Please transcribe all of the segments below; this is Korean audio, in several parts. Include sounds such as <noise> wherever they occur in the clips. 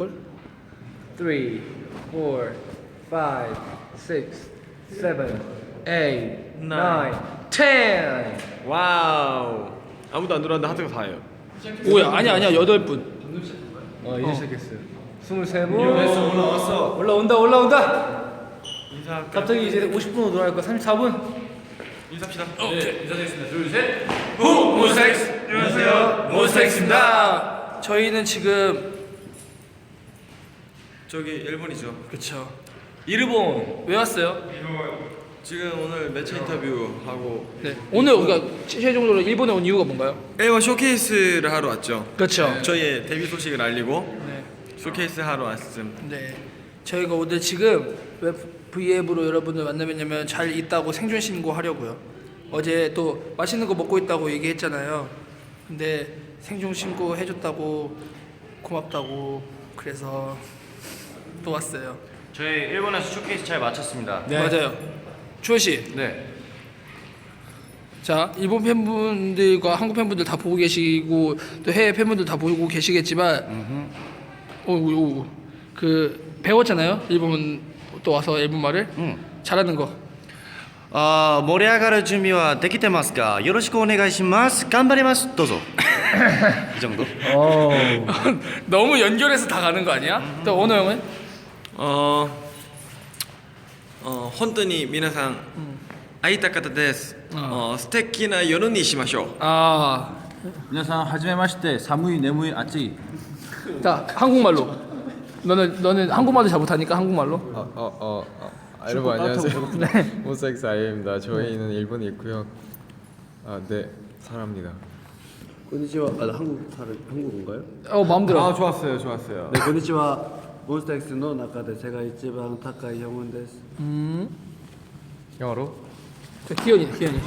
걸? 3, 4, 5, 6, 7, 8, 9, 10. 와우. 아무도 안 들어왔는데 하트가 다예요. 오야 아니야 아니야 여덟 분. 어, 이제 시작했어요. 23분. 올라왔어. 올라온다, 올라온다. 인사. 갑자기 이제 50분으로 돌아갈까? 34분? 인사합시다. 모스텍스 안녕하세요 모스텍스입니다. 저희는 지금 저기 일본이죠. 그렇죠. 일본. 왜 왔어요? 지금 오늘 매체 인터뷰 하고 네 오늘 우리가 최종적으로 일본에 온 이유가 뭔가요? 앨범 쇼케이스를 하러 왔죠. 그렇죠. 저희의 데뷔 소식을 알리고 네. 쇼케이스 하러 왔음. 네. 저희가 오늘 지금 왜 V앱으로 여러분들 만나면냐면 잘 있다고 생존 신고하려고요. 어제 또 맛있는 거 먹고 있다고 얘기했잖아요. 근데 생존 신고 해줬다고 고맙다고 그래서 또 왔어요. 저희 일본에서 쇼케이스 잘 마쳤습니다. 맞아요. 추호 씨. 네. 자, 일본 팬분들과 한국 팬분들 다 보고 계시고 또 해외 팬분들 다 보고 계시겠지만 오, 오, 그 배웠잖아요. 일본 또 와서 일본말을 잘하는 거. あー盛り上がる準備はできてますかよろしくお願いします。頑張ります。どうぞ。<laughs> 이 정도? 어. 너무 연결해서 다 가는 거 아니야? 또 원호 형은? 어, 어, 本当に皆さん会いたかったです。어, 素敵な夜にしましょう。 아, 皆さんはじめまして寒い眠い暑い 자 한국말로. 너는 너는 한국말도 잘 못하니까 한국말로. 어, 어, 어, 어. 아, 여러분 안녕하세요. <laughs> 모사익스 아이입니다. 저희는 일본에 있고요. 아, 네, 사랑합니다. konnichiwa. 아, 한국 사람 한국인가요? 어 마음대로. 아, 좋았어요, 좋았어요. 네, konnichiwa. 몬스타엑스の中で世界一番高い평원です. 영어로? 저 기현이 기현이.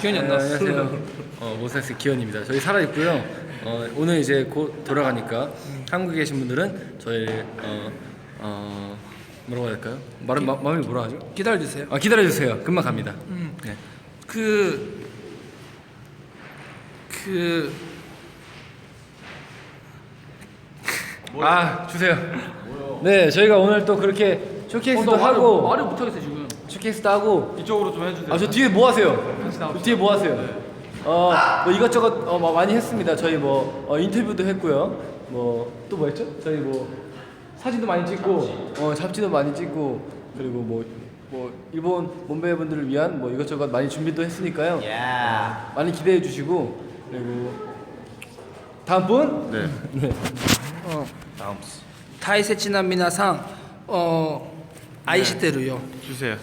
기현이 안 나왔어. 안녕하세요. 어, 모사스 기현입니다. 저희 살아 있고요. 어, 오늘 이제 곧 돌아가니까 한국에 계신 분들은 저희 어, 어 뭐라고 해야 될까요? 말은 마, 마음이 뭐라 하죠? 기다려 주세요. 아, 기다려 주세요. 금방 갑니다. 네. 그, 그, 아, 주세요. 네, 저희가 오늘 또 그렇게 쇼케이스도 어, 하고 말을 못하겠어 지금. 쇼케이스도 하고 이쪽으로 좀 해주세요. 아 저 뒤에 뭐 하세요? 저 뒤에 뭐 하세요? 어, 뭐 이것저것 어, 뭐 많이 했습니다. 저희 뭐 어, 인터뷰도 했고요. 뭐 또 뭐 했죠? 저희 뭐 사진도 많이 찍고 어, 잡지도 많이 찍고 그리고 뭐, 뭐 일본 몸베 분들을 위한 뭐 이것저것 많이 준비도 했으니까요. 어, 많이 기대해 주시고 그리고 다음 분? 네. <laughs> 다이세치나 미나상 어 아이시테루요. 주세요.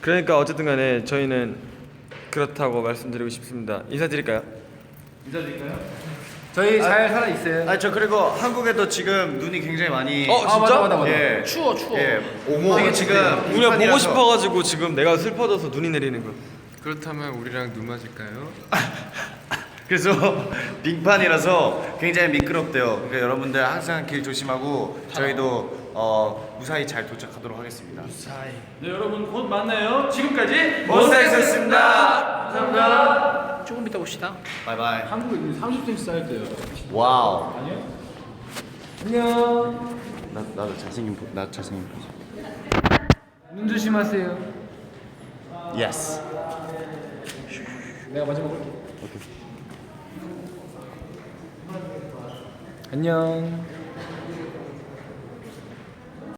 그러니까 어쨌든 간에 저희는 그렇다고 말씀드리고 싶습니다. 인사드릴까요? 저희 잘 살아 있어요. 아, 저 그리고 한국에도 지금 눈이 굉장히 많이 어, 아, 맞아 맞아 맞아. 예. 추워 추워. 예. 오모 되게 지금 우리가 보고 빙판이라서 싶어가지고 지금 내가 슬퍼져서 눈이 내리는 거. 그렇다면 우리랑 눈 맞을까요? <laughs> 그래서 빙판이라서 굉장히 미끄럽대요. 그러니까 여러분들 항상 길 조심하고 저희도 어, 무사히 잘 도착하도록 하겠습니다. 네 여러분 곧 만나요. 지금까지 모스타엑스였습니다. 조금 이따 봅시다. 바이바이. 한국에 30cm 쌓일 때요 와우. 안녕. 나 나도 잘생긴 보- 나 잘생긴 보지. 눈 조심하세요. 예스. 내가 마지막 볼게. 안녕.